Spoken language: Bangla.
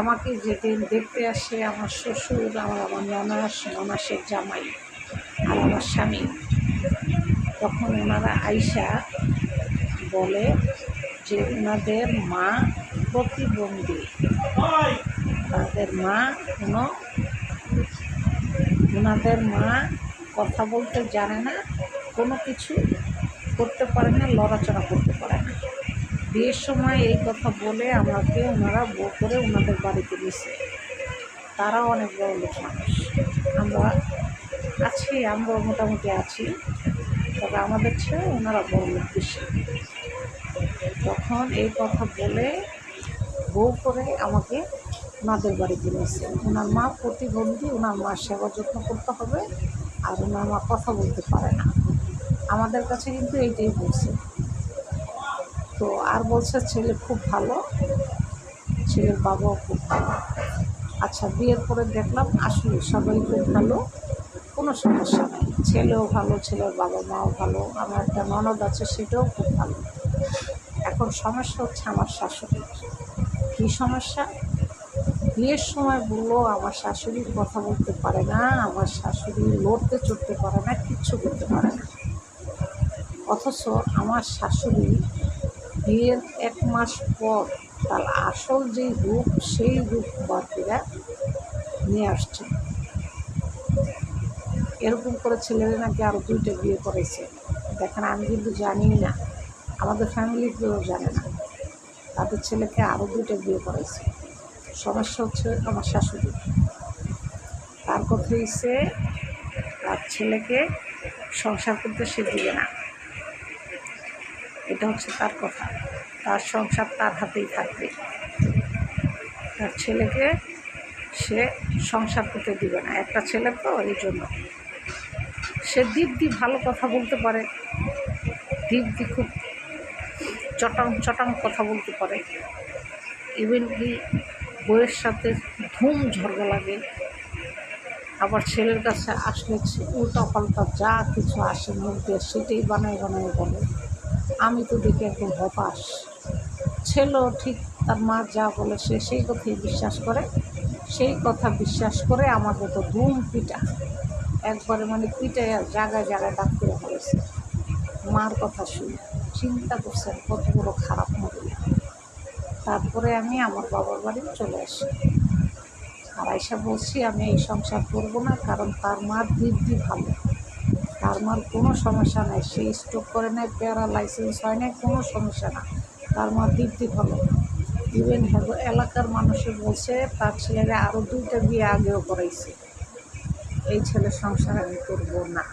আমাকে যেদিন দেখতে আসে আমার শ্বশুর, আমার আমার ননাস, ননাসের জামাই আর আমার স্বামী, তখন ওনারা আইসা বলে যে ওনাদের মা প্রতিবন্ধী। তাদের মা কোনো ওনাদের মা কথা বলতে জানে না, কোনো কিছু করতে পারে না, লড়াচড়া করতে পারে না। বিয়ের সময় এই কথা বলে আমাকে ওনারা বউ করে ওনাদের বাড়িতে দিছে তারাও অনেক বড় লোক মানুষ। আমরা আছি আমরাও মোটামুটি আছি। তবে আমাদের ছেড়ে ওনারা বড় লোক বেশি। তখন এই কথা বলে বউ করে আমাকে ওনাদের বাড়িতে নিয়েছে ওনার মা প্রতিবন্ধী, ওনার মা সেবা যত্ন করতে হবে আর ওনার মা কথা বলতে পারে না। আমাদের কাছে কিন্তু এইটাই বলছে তো আর বলছে ছেলে খুব ভালো, ছেলের বাবাও খুব ভালো। আচ্ছা বিয়ের পরে দেখলাম আসলে সবাই খুব ভালো, কোনো সমস্যা নেই। ছেলেও ভালো, ছেলের বাবা মাও ভালো, আমার একটা ননদ আছে, সেটাও খুব ভালো। এখন সমস্যা হচ্ছে আমার শাশুড়ির। কী সমস্যা? বিয়ের সময় বলল, আমার শাশুড়ি কথা বলতে পারে না, আমার শাশুড়ি লড়তে, চড়তে পারে না, কিচ্ছু করতে পারে না। অথচ আমার শাশুড়ি বিয়ের এক মাস পর তার আসল যে রূপ, সেই রূপ বাকিরা নিয়ে আসছে। এরকম করে ছেলেরা নাকি আরও দুইটা বিয়ে করেছে দেখেন, আমি কিন্তু জানি না। আমাদের ফ্যামিলির কেউ জানে না। তাদের ছেলেকে আরও দুইটা বিয়ে করেছে সমস্যা হচ্ছে আমার শাশুড়ি তার কথা হচ্ছে তার ছেলেকে সংসার করতে সে দিবে না। এটা হচ্ছে তার কথা। তার সংসার তার হাতেই থাকবে। তার ছেলেকে সে সংসার করতে দিবে না। একটা ছেলে তো এই জন্য। সে দীপ্তি ভালো কথা বলতে পারে। দীপ্তি খুব চটাং চটাং কথা বলতে পারে। ইভেন কি বইয়ের সাথে ধুম ঝগড়া লাগে। আবার ছেলের কাছে আসলে উল্টা পাল্টা যা কিছু আসে মুখ দিয়ে সেটাই বানায় বানায় বলে। আমি তো দেখি একদম হতাশ। ছেলেও ঠিক তার মা যা বলে সে সেই কথাই বিশ্বাস করে। সেই কথা বিশ্বাস করে আমাকে তো ধুম পিটা। একবারে মানে পিটায় জায়গায় জায়গায় ডাক করে ফেলেছে মার কথা শুনে চিন্তা করছেন কত বড় খারাপ মহিলা। তারপরে আমি আমার বাবার বাড়ি চলে আসি। আর আইসা বলছি, আমি এই সংসার করব না, কারণ তার মার দিব্যি ভালো। তার মার কোনো সমস্যা নাই। সে স্ট্রোক করে নেয় পেয়ারা লাইসেন্স হয় নাই, কোনো সমস্যা না। তার মার দিব্যি ভালো। ইভেন এলাকার মানুষে বলছে, তার ছেলেরা আরও দুইটা বিয়ে আগেও করাইছে। এই ছেলের সংসার আমি করব না।